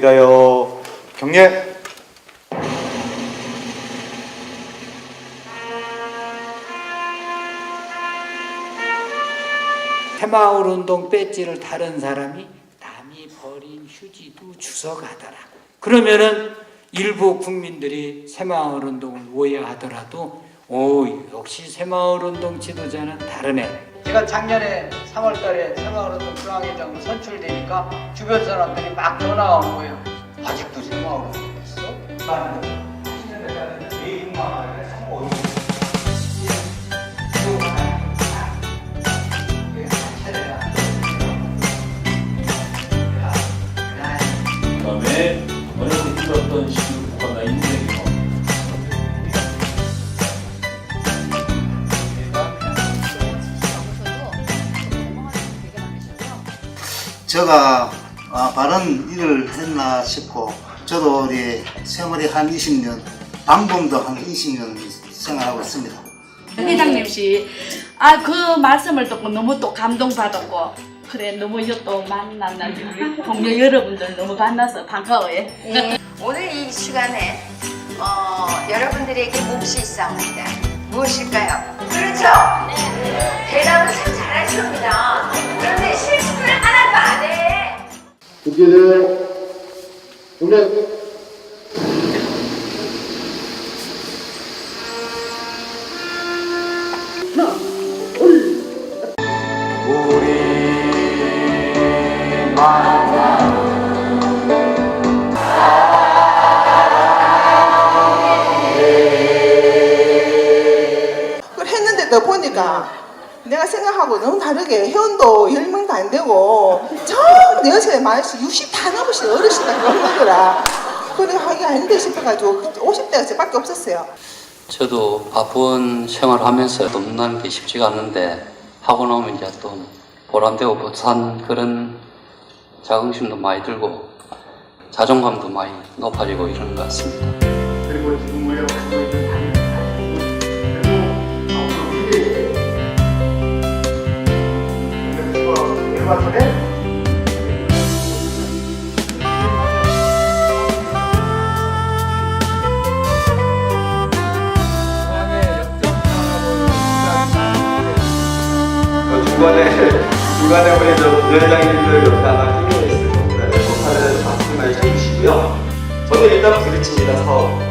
위하여 경례. 새마을 운동 배지를 다른 사람이 남이 버린 휴지도 주워가더라고. 그러면은 일부 국민들이 새마을 운동을 오해하더라도 오 역시 새마을 운동 지도자는 다르네. 제가 작년에 3월 달에 새마을 운동 중앙회장으로 선출되니까 주변 사람들이 막 전화가 온 거예요. 아직도 운동 있어? 나는 10년 전에 대인마을에 새마을 운동 그다음에 어려서 힘들었던 시기 제가 아, 바른 일을 했나 싶고 저도 우리 생활이 한 20년 방범도 한 20년 생활하고 있습니다. 회장님 씨, 아 그 말씀을 듣고 너무 또 감동받았고 그래 너무 이또 만났나 우리 동료 여러분들 너무 만나서 반가워요. 네. 오늘 이 시간에 어, 여러분들에게 몫이 있사옵니다. 무엇일까요? 국회는 오늘 그걸 했는데도 보니까 내가 생각하고 너무 다르게 회원도 10명도 안 되고 전부 여섯에 많으시 60다 넘으신 어르신들 그런 거더라. 그래 하기 아닌데 싶어가지고 50대가 저밖에 없었어요. 저도 바쁜 생활하면서 돕는 게 쉽지가 않는데 하고 나면 이제 또 보람되고 뿌듯한 그런 자긍심도 많이 들고 자존감도 많이 높아지고 이러는 것 같습니다. 그리고 지금 우리가 있는 어, 중간에 중간에 우리 저 옆에 하나 끼어 있을 겁니다. 목판을 말씀을 해주시고요. 저는 일단 부딪힙니다 사업.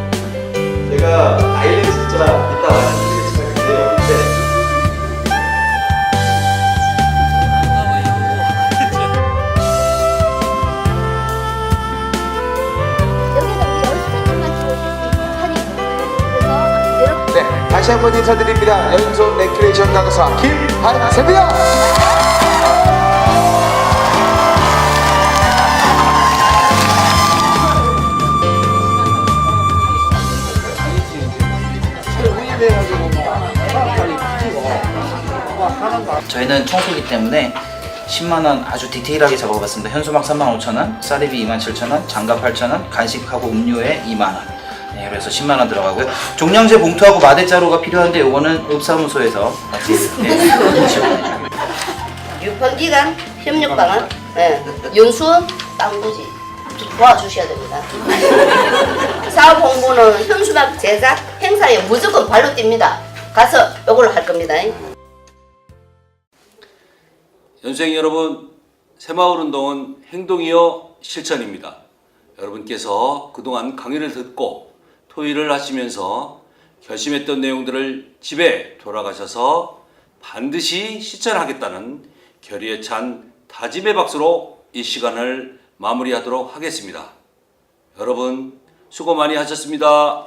한 번 인사드립니다. 왼손 레크레이션 강사 김한세입니다. 저희는 청소기 때문에 10만원 아주 디테일하게 잡아봤습니다. 현수막 3만 5천원, 쌀입이 2만 7천원, 장갑 8천원, 간식하고 음료에 2만원. 네, 그래서 10만 원 들어가고요. 종량제 봉투하고 마대자루가 필요한데 요거는 읍사무소에서 같이 네, 지원해주고요. 유펀기간 협력방안 예. 연수 빵부지 도와주셔야 됩니다. 사업 홍보는 현수막 제작 행사에 무조건 발로 뜁니다. 가서 이걸로 할 겁니다. 연수생 여러분, 새마을 운동은 행동이요 실천입니다. 여러분께서 그동안 강의를 듣고 토의를 하시면서 결심했던 내용들을 집에 돌아가셔서 반드시 실천하겠다는 결의에 찬 다짐의 박수로 이 시간을 마무리하도록 하겠습니다. 여러분 수고 많이 하셨습니다.